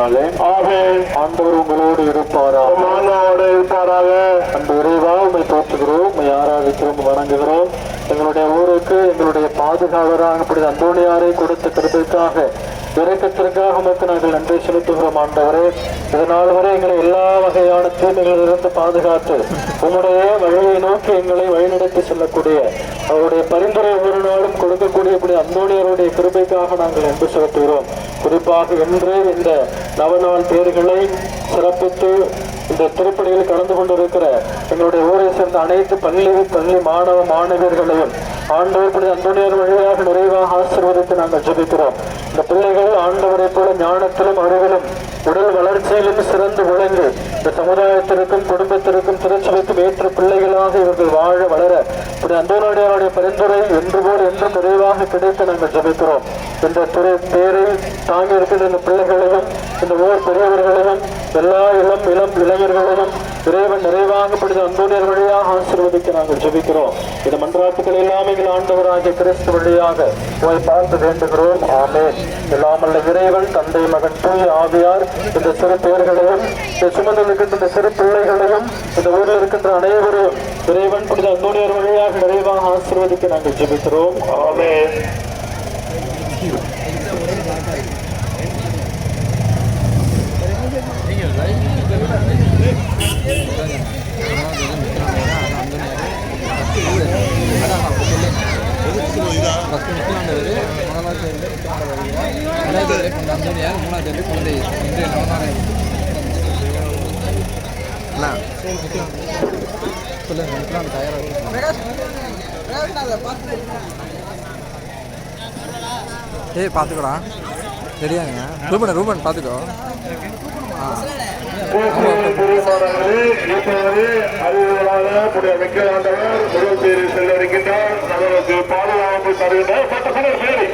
கிருபையினாலே ஆமென். ஆண்டவர் உங்களோடு இருப்பாராக மாணவோடு இருப்பாராக. அன்பு இறைவா உண்மை போற்றுகிறோம் உண்மை ஆராதிக்கிறோம் வணங்குகிறோம். எங்களுடைய ஊருக்கு எங்களுடைய பாதுகாவலராக இப்படி அந்தோணியாரை கொடுத்த கிருபைக்காக இறக்கத்திற்காக உமக்கு நாங்கள் நன்றி செலுத்துகிறோம் ஆண்டவரே. இதனால் வரை எங்களை எல்லா வகையான தீமைகளிலிருந்து பாதுகாத்து உம்முடைய வழியை நோக்கி எங்களை வழிநடத்தி செல்லக்கூடிய அவருடைய பரிந்துரை ஒவ்வொரு நாளும் கொடுக்கக்கூடிய இப்படி அந்தோணியருடைய கிருபைக்காக நாங்கள் நன்றி செலுத்துகிறோம். குறிப்பாக இன்று இந்த நவநாள் தேர்களை சிறப்பித்து இந்த திருப்பணியில் கலந்து கொண்டிருக்கிற எங்களுடைய ஊரை சேர்ந்த அனைத்து பள்ளி பள்ளி மாணவ மாணவியர்களையும் ஆண்டவர் புனித வழியாக நிறைவாக ஆசிர்வதித்து நாங்கள் ஜெபிக்கிறோம். இந்த பிள்ளைகள் ஆண்டவரை போல ஞானத்திலும் அறிவிலும் உடல் வளர்ச்சியிலும் சிறந்து விளங்கி இந்த சமுதாயத்திற்கும் குடும்பத்திற்கும் திருச்சபைக்கும் ஏற்ற பிள்ளைகளாக இவர்கள் வாழ வளர இப்படி அந்தோனியாருடைய பரிந்துரை என்று போல் என்றும் நிறைவாக கிடைத்து நாங்கள் ஜெபிக்கிறோம். இந்த துறை பேரை தாங்கி இருக்கின்ற இந்த பிள்ளைகளையும் இந்த ஊர் பெரியவர்களையும் எல்லா இளம் இளம் இளைஞர்களையும் இறைவன் நிறைவாக பிடித்த அந்தோனியர் வழியாக ஆசீர்வதிக்க நாங்கள் ஜெபிக்கிறோம். இந்த மன்றாட்டுகள் எல்லாமே ஆண்டவராக ஆண்டவராகிய கிறிஸ்து வழியாக போய் பார்த்து வேண்டுகிறோம். ஆமே இல்லாமல் இறைவன் தந்தை மகன் தூய் ஆவியார் இந்த சிறு பெயர்களையும் இந்த சுமந்து இருக்கின்ற இந்த சிறு பிள்ளைகளையும் இந்த ஊரில் இருக்கின்ற அனைவரையும் இறைவன் புனித அந்தோனியர் வழியாக நிறைவாக ஆசீர்வதிக்க நாங்கள் ஜெபிக்கிறோம். ஆமென். ஃபஸ்ட்டு முக்கியமானவர் முதலாவது ரெண்டாவது கொண்ட மூணாவது குழந்தை இன்றைய அண்ணா சொல்லுங்க முக்கியமான தயாராக ஏய் பார்த்துக்கோடா ரெடியாங்க ரூபன் ரூபன் பார்த்துக்கோ ஆ. பெருமானவரே இப்பொழுது அறிவுகளாக புதிய ஆண்டவர் முதல் பேரு செல்ல அவருக்கு பாதுகாப்பு தருகின்றார் பேரி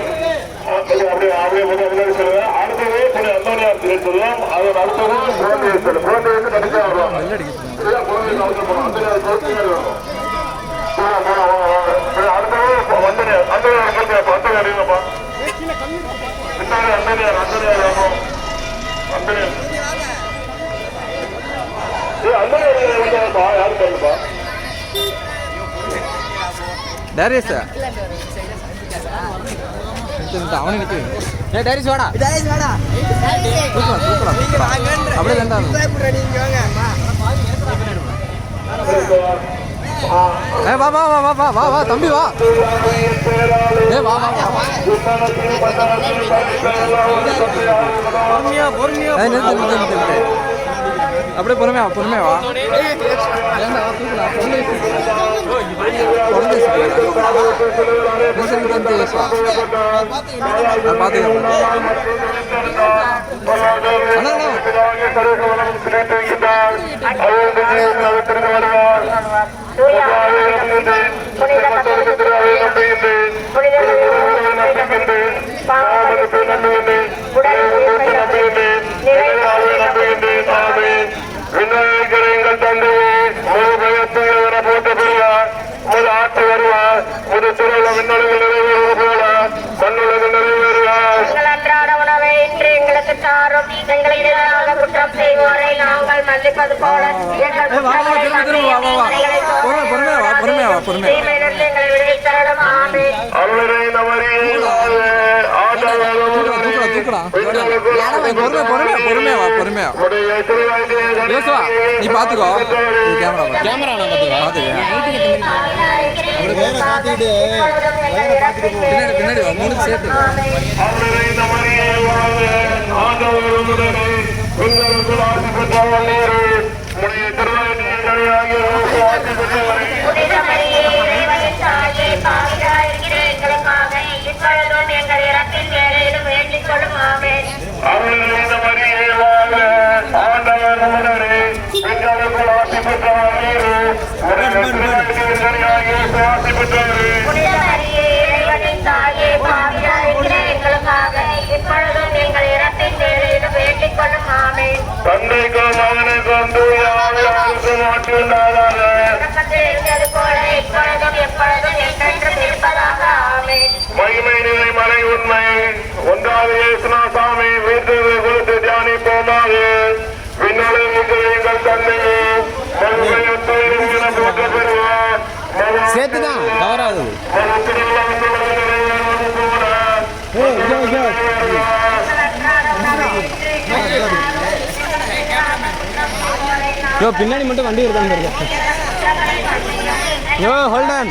அப்படியே அப்படியே முதல் சொல்லுவேன் அடுத்தது புதிய அந்தோனியார் திரு சொல்லும் அதன் அடுத்தது குழந்தையை செல்லும் குழந்தைக்கு தடுக்க வருவாங்க அடுத்தது அறியுங்கப்பா டேரியஸ் அவனை நிற்க ஏ டேரிஸ் வாடா. தூக்கலாம் தூக்கலாம் தூக்கலாம் அப்படியே வேண்டாம் ஏ வா வா வா வா வா வா வா தம்பி வா. ஏ வா வா வா நிறுத்து, நிறுத்து, நிறுத்து. அப்படியே பொறுமையா வா, பொறுமையா வா ஏன்டா, திருவிழா விண்ணொழுகு நிறைவேறுவது போல. மண்ணுலகு நிறைவேறுவார் எங்கள் அன்றாட உணவை இன்று எங்களுக்கு தாரும். எங்களை எதிராக குற்றம் செய்வோரை நாங்கள் மன்னிப்பது போல. பொறுமையா எங்களை விடுவித்தரலும் ஆமென். அவரை பொறுமையா, பொறுமையா, பொறுமையா பொறுமையா. யோசுவா, நீ பாத்துக்கோ. கேமரா பின்னாடி மூணு சேர்த்து இப்பொழுதும் எங்கள் இறப்பின் வேளையிலும் வேண்டிக் கொள்ளும் இப்பொழுதும் எங்கள் இறப்பின் வேளையிலும் வேண்டிக் கொள்ளும் தந்தைக்கும் மகனுக்கும் தூய ஆவியாருக்கும் ஆட்சி உண்டாதாக தொடக்கத்தில் இருந்தது போல இப்பொழுதும் எப்பொழுதும் என்றென்றும் இருப்பதாக ஆமென் உண்மை உண்மை ஒன்றாவது இயேசுனா சாமி குறித்து தியானிப்போம் ஜெபிப்போமாக எங்கள் தந்தையே சேர்த்துதான். தவறாது. பின்னாடி மட்டும் வண்டி இருக்கான்னு யோ ஹோல்டன்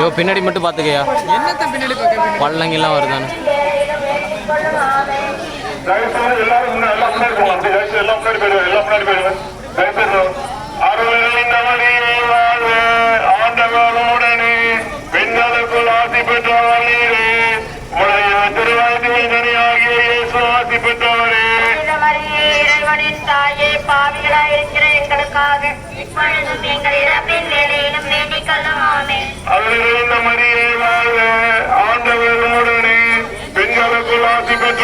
யோ பின்னாடி மட்டும் பார்த்துக்கயா என்னத்த பின்னாடி பார்க்க பள்ளங்கெல்லாம் வருதானு தயவுசெய்து எல்லாரும் முன்னாடி எல்லாம் முன்னாடி போங்க அப்படி தயவுசெய்து எல்லாம் முன்னாடி போயிடுவேன் எல்லாம் முன்னாடி போயிடுவேன் தயவுசெய்து அருளின் மரியே வாழ்க ஆண்டவர் உடனே பெண்களுக்குள் ஆசி பெற்றவர் நீரே உடைய திருவாய்க்கின் தனியாகிய இயேசு ஆசி பெற்றவரே மரியே இறைவனின் தாயே பாவிகளாய் இருக்கிற எங்களுக்காக. இப்பொழுதும் எங்கள் இறப்பின் வேலையிலும் வேண்டிக் கொள்ளும் ஆமேன் அருளின் மரியே வாழ்க ஆண்டவர் பெண்களுக்குள் ஆசி பெற்றவர்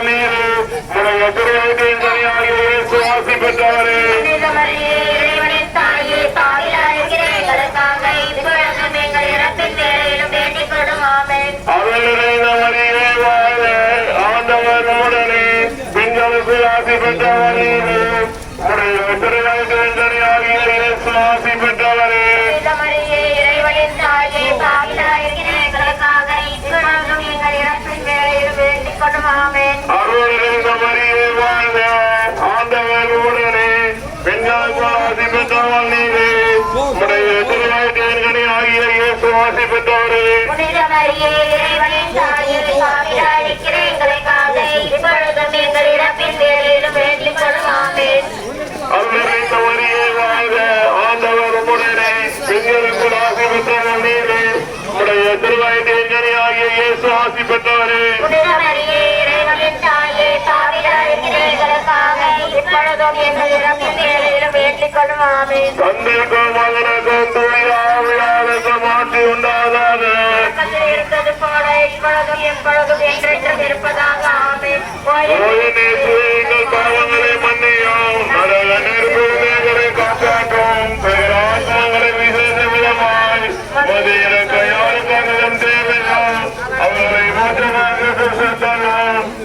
நீரே உடைய பெற்றவரே. புனித மரியே இறைவனின் தாயே பாவிகளாயிருக்கிற எங்களுக்காக இப்பொழுதும் எங்கள் இறப்பின் வேலையிலும் வேண்டிக் கொள்ளும் ஆமேன் அருளின் மரியே வாழ்க. ஆண்டவர் உடனே பெண்களுக்குள் ஆசி பெற்றவர் நீரே உடைய இயேசு பெற்றவரே. புனித மரியே இறைவனின் தாயே எங்கள் இப்பொழுதும் எங்கள் இறப்பின் வேலையிலும் மரியே ஆண்டவர் உடனே ஆசி நீரே. உடைய திருவாய்க்கின் தனியாகிய இயேசு ஆசி பெற்றவரே. புனித மரியே இறைவனின் தாயே பாவிகளாயிருக்கிற எங்களுக்காக இப்பொழுதும் எங்கள் இறப்பின் வேலையிலும் வேண்டிக் கொள்ளும் ஆமேன் தந்தைக்கும் மகனுக்கும் தூய ஆவியாருக்கும் Padre, Madre, Santo,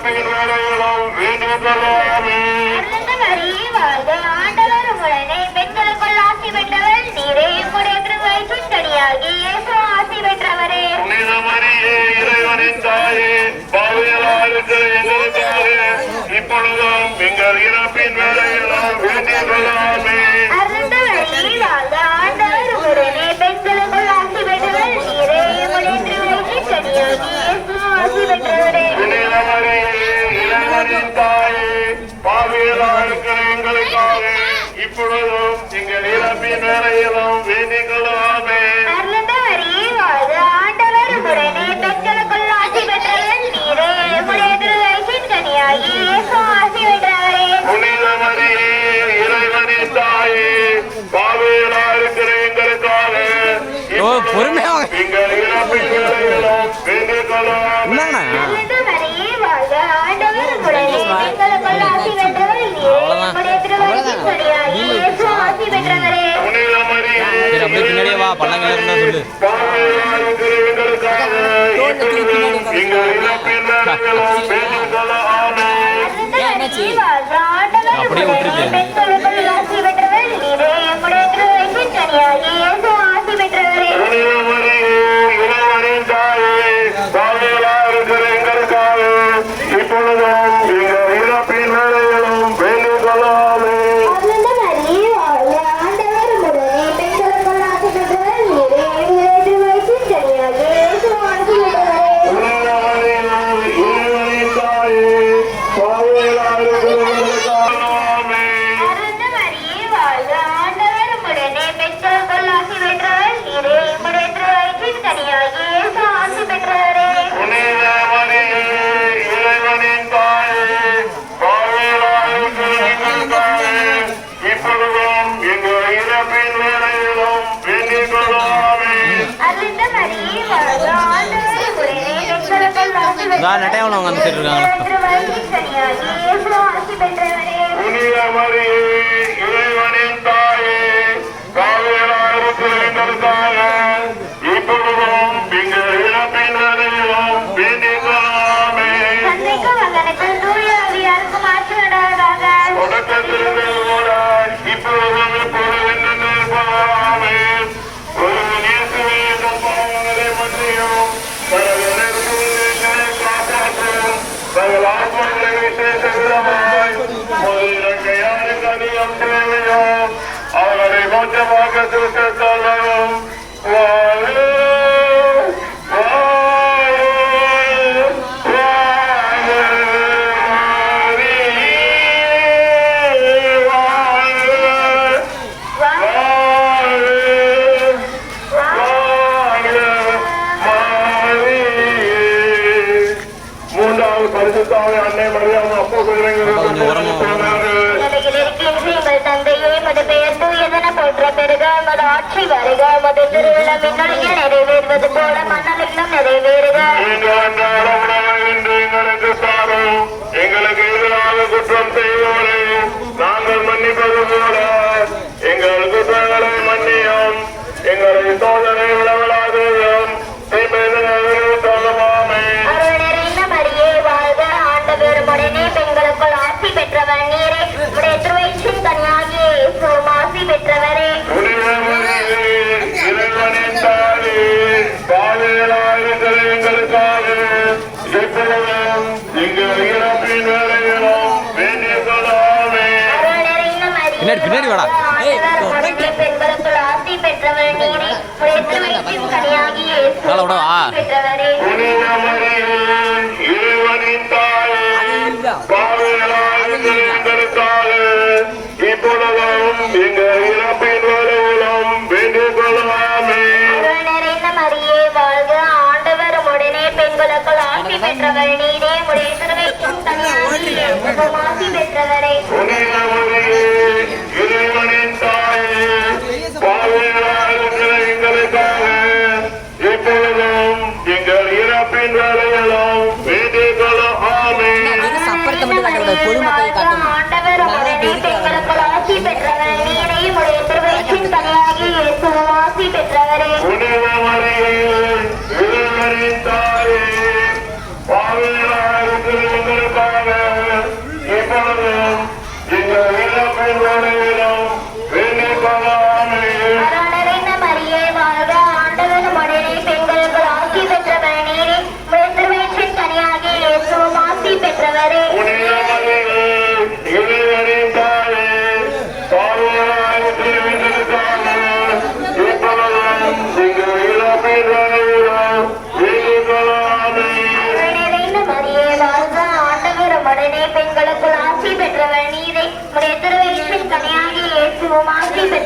இறப்பின் வேலையிலும் வேண்டிக் கொள்ளாமே புனித மரியே இறைவனின் தாயே பார்வையாளருக்கு எங்களுக்காக இப்பொழுதும் எங்கள் இறப்பின் வேலையிலும் வேண்டிக் கொள்ளாமே புனித மரியே இறைவனின் தாயே பார்வையாளருக்கு எங்களுக்காக இப்பொழுதும் எங்கள் இறப்பின் வேலையிலும் வேண்டிக் கொள்ளாமே இறைவனின் தாயே பாவே அப்படியே பின்னாடியே வா பள்ளங்கள் இருந்தா சொல்லு பார்வையாளருக்கு எங்களுக்காக நான் நெட்டையாவில் அவங்க வந்துட்டு புனித இப்பொழுதும் விசேஷ விதமாய் ஒரு இலங்கையான மன்னலிலும் நிறைவேறுக எங்களுக்கு சாரும் எங்களுக்கு எதிராக குற்றம் செய்வோரே நாங்கள் மன்னிப்பது போல எங்கள் குற்றங்களை மன்னியும் எங்களை சோதனை விளவலாதையும் சொல்லுமாமே அருள் நிறைந்த மரியே வாழ்க ஆண்டவர் உடனே பெண்களுக்குள் ஆசி பெற்றவர் நீரே உடைய திருவயிற்றின் கன்னியாகிய இயேசுவும் ஆசி பெற்றவரே இறைவனின் தாயே பாதையிலாயிருக்கிற எங்களுக்காக எப்பொழுதும் எங்கள் இறப்பின் வேலையிலும் வேண்டிக் கொள்ளாமே அருள் நிறைந்த மரியே பின்னாடி, பின்னாடி வாடா. ஆண்டவர் உடனே பெண்களுக்குள் ஆசி பெற்றவர் நீரே உடைய திருவயிற்றின் கன்னியாகிய இயேசுவும் காலை விடவா? ஆசி பெற்றவரே புனித மரியே இறைவனின் தாயே பாதையிலாயிருக்கிற எங்களுக்காக இப்பொழுதும் எங்கள் இறப்பின் வேலையிலும் வேண்டிக் கொள்ளாமே அருள் நிறைந்த மரியே வாழ்க ஆண்டவர் உடனே பெண்களுக்குள் ஆசி பெற்றவர் நீரே உடைய பெற்றவரே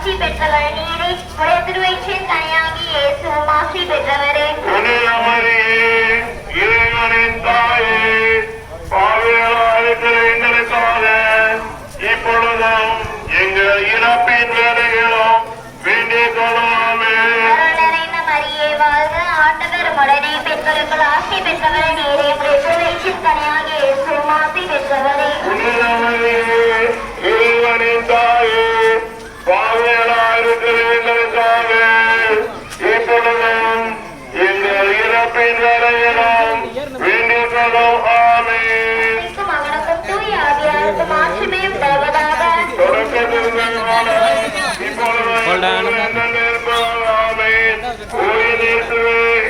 மாற்றி பெற்றவர் நீரை உயர்திருவயிற்றில் கனியாகி இயேசு மாற்றி பெற்றவரே. இணையமரே இறைவனின் தாயே பாவியலாயிருக்கிற எங்களுக்காக இப்பொழுதும் எங்கள் இறப்பின் வேலைகளும் வேண்டிக் கொள்ளாமே. மரியே வாழ்க ஆண்டவர் உடனே பெற்றவர்கள் ஆசை பெற்றவரை நீரை பெற்றவரே. இணையமரே இறைவனின் தாயே பின்வரையலாம் வேண்டியதும் ஆமீன்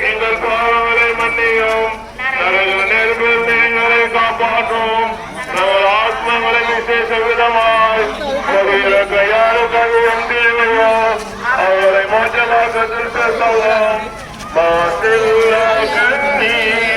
எங்கள் பாவங்களை மன்னியும் நெருப்பில் எங்களை காப்பாற்றும் நமது ஆத்மங்களை விசேஷ விதமாய் Bahtillah Gündiz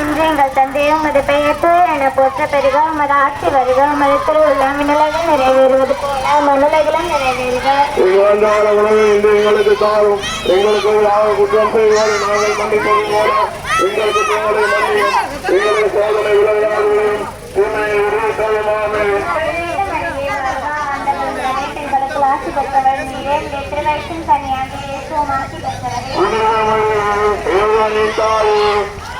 இருக்கின்ற எங்கள் தந்தையும் உமது பெயர் தூய என போற்ற பெருக உமது ஆட்சி வருக. உமது திருவுள்ள விண்ணுலகில் நிறைவேறுவது போல மண்ணுலகிலும் நிறைவேறுக. இங்கு வந்தால உணவு இன்று எங்களுக்கு தாரும் எங்களுக்கு எதிராக குற்றம் செய்வார். நாங்கள் மன்னிப்பது போல எங்களுக்கு தேவனை மன்னியும். எங்களுக்கு சோதனை விளையாடுகளையும் தீமையை உருவத்தவமாமே. எங்களுக்கு ஆசி பெற்றவர் நீரே உடைய திருவயிற்றின் கனியாகி இயேசுவும் ஆசி பெற்றவரே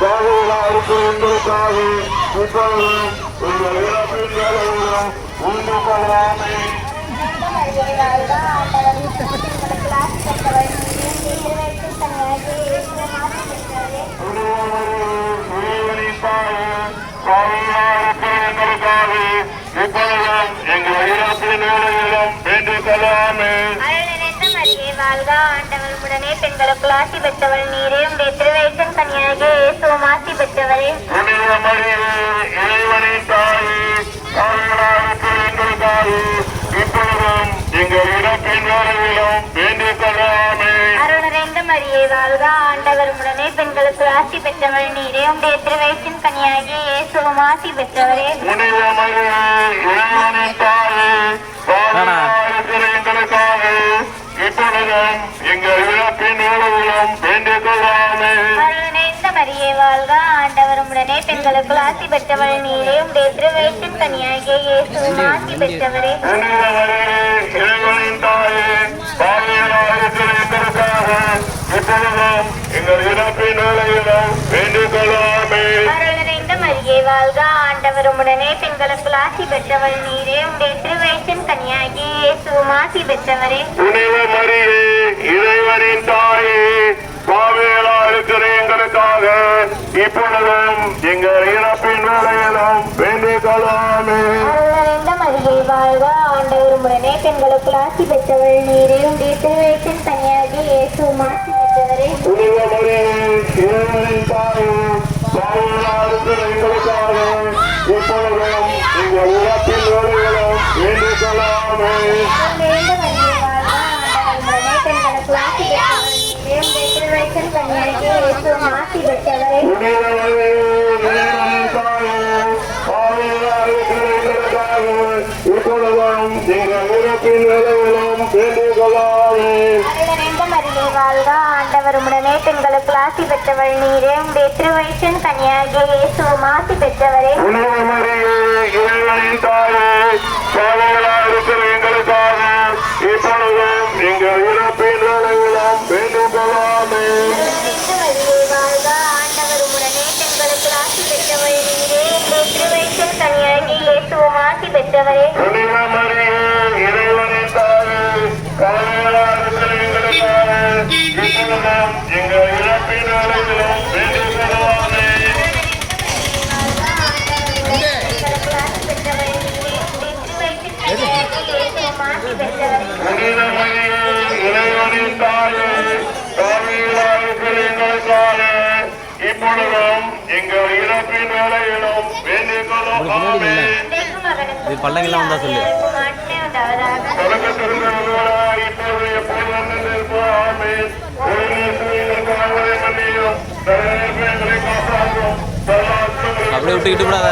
இறைவனின் தாயே எங்களுக்காக இப்பொழுதும் எங்கள் இறப்பின் வேலையிலும் உண்டு கொள்ளாமே எங்கள் வேலையிலும் வேண்டிக் கொள்ளாமே ஆண்டவர் உடனே பெண்களுக்குள் ஆசி பெற்றவள். நீரே உடைய திருவயிற்றின் கனியாக இயேசுவும் ஆசி பெற்றவரே. இறைவனின் தாயே, எங்களுக்காக இப்பொழுதும் எங்கள் வேண்டிக் கொள்ளாமே வாழ்க. ஆண்டவர் உடனே பெண்களுக்குள் ஆசி பெற்றவள். நீரே உடைய திருவயிற்றின் கனியாகி இயேசுவும் ஆசி பெற்றவரே. தாயே, இப்பொழுதும் எங்கள் இறப்பின் வேலையிலும் வேண்டிக் கொள்ளாமே மரியே வாழ்க. ஆண்டவர் உடனே பெண்களுக்குள் ஆசி பெற்றவள். நீரே உடைய திருவயிற்றின் கனியாகிய இயேசுவும் ஆசி பெற்றவரே. புனித மரியே, இறைவனின் தாயே, பாவிகளாயிருக்கிற எங்களுக்காக இப்பொழுதும் எங்கள் இறப்பின் வேலையிலும் வேண்டிக் கொள்ளாமே அருள் நிறைந்த மரியே வாழ்க உடனே பெண்களுக்குள் ஆசி பெற்றவள் நீரே உடைய திருவயிற்றின் கனியாகிய இயேசுவும் ஆசி பெற்றவரே. புனித மரியே இறைவனின் தாயே பாவிகளா இருக்கிற எங்களுக்காக இப்பொழுதும் எங்கள் இறப்பின் வேலையிலும் வேண்டிக் கொள்ளாமே மரியே வாழ்க ஆண்டவர் உடனே பெண்களுக்குள் ஆசி பெற்றவள் நீரே உடைய திருவயிற்றின் கனியாகிய இயேசுவும் ஆசி பெற்றவரே. புனித மரியே இறைவனின் தாயே பாவிகளா இருக்கிற எங்களுக்காக இப்பொழுதும் எங்கள் இறப்பின் வேலையிலும் வேண்டிக் இப்பொழுதும் எங்கள் வேண்டிக் வாழ்க ஆண்டவர் உடனே பெண்களுக்குள் ஆசி பெற்றவள் நீரே. உடைய திருவயிற்றின் கனியாகிய இயேசுவும் ஆசி பெற்றவரே. இப்பொழுதும் எங்கள் வேலையிலும் நிறைந்த இப்பொழுதும் எங்கள் இறப்பின் வேலையிலும் வேண்டிக் கொள்ளாமே இது பள்ளங்கள்லாம் வந்தா சொல்லு அப்படியே விட்டுக்கிட்டு விடாத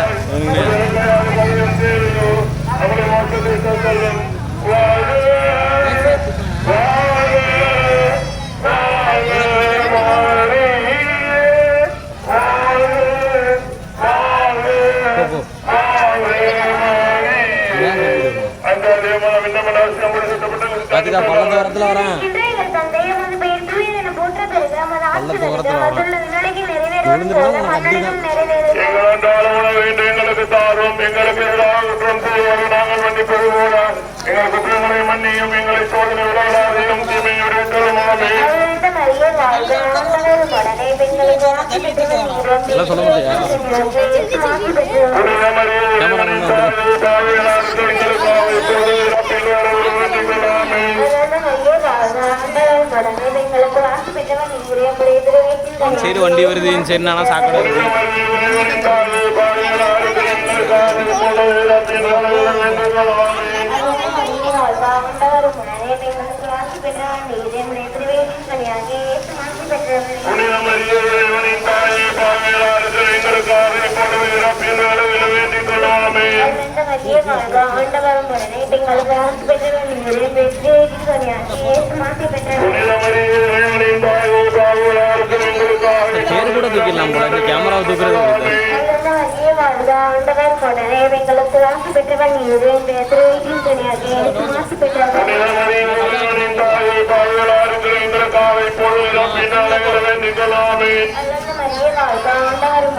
பார்த்துக்கா பள்ளம் தூரத்தில் வரேன் எங்களுக்கு தாரும் எங்களுக்கு எதிராக குற்றம் செய்வோம் நாங்கள் மன்னிப்பது போல எங்கள் குற்றங்களை மன்னியும் எங்களை சோதனை விளையாதையும் தீமையை விடுவித்தருமாமே எல்லாம் சொல்ல மாட்டியா? சரி வண்டி வருது சரி நானா சாக்கடை வருது பேர் கூட தூக்கிடலாம் போல இந்த கேமராவை தூக்குறது கொடுத்து இந்த மத்திய வாழ்க ஆண்டவரும் உடனே எங்களுக்காக இப்பொழுது இறப்பின் வேலையில் வேண்டிக் கொள்ளாமே அல்லது மரியே வாழ்க ஆண்டவரும்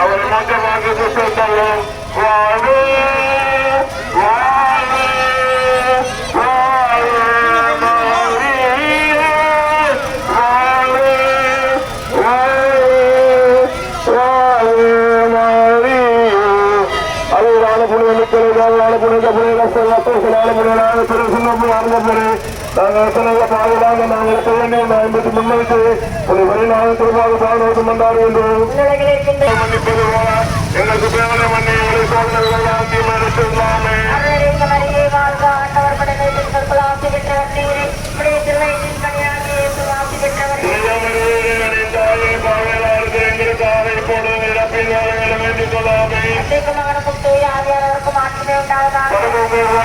அவரை மாற்றமாக சுத்தம் வாழ்வே எத்தனை பாதுகாக நாங்கள் இருக்க வேண்டும். ஐம்பத்தி முன்வைத்து புனிதரை நாங்கள் திருவாக மன்னிப்பது போல. எங்களுக்கு பேரனை மன்னி எங்களை சோதனைகளை ஆக்கி மறைச்சிருந்தாமே எங்களுக்காக இப்பொழுது இறப்பில் வேலைகளை வேண்டிக் கொள்ளாமே ஆமேன் இயேசுக்கு புகழ் இயேசுக்கு மகிமை இயேசுக்கு நன்றி நன்றி மரியை வாழ்க மரியே வாழ்க தூடி அத்துவா பரவத்துறை அந்தோனியாரே உனக்காக வேண்டிக் தந்தை கொண்டோம் மகன் தூய்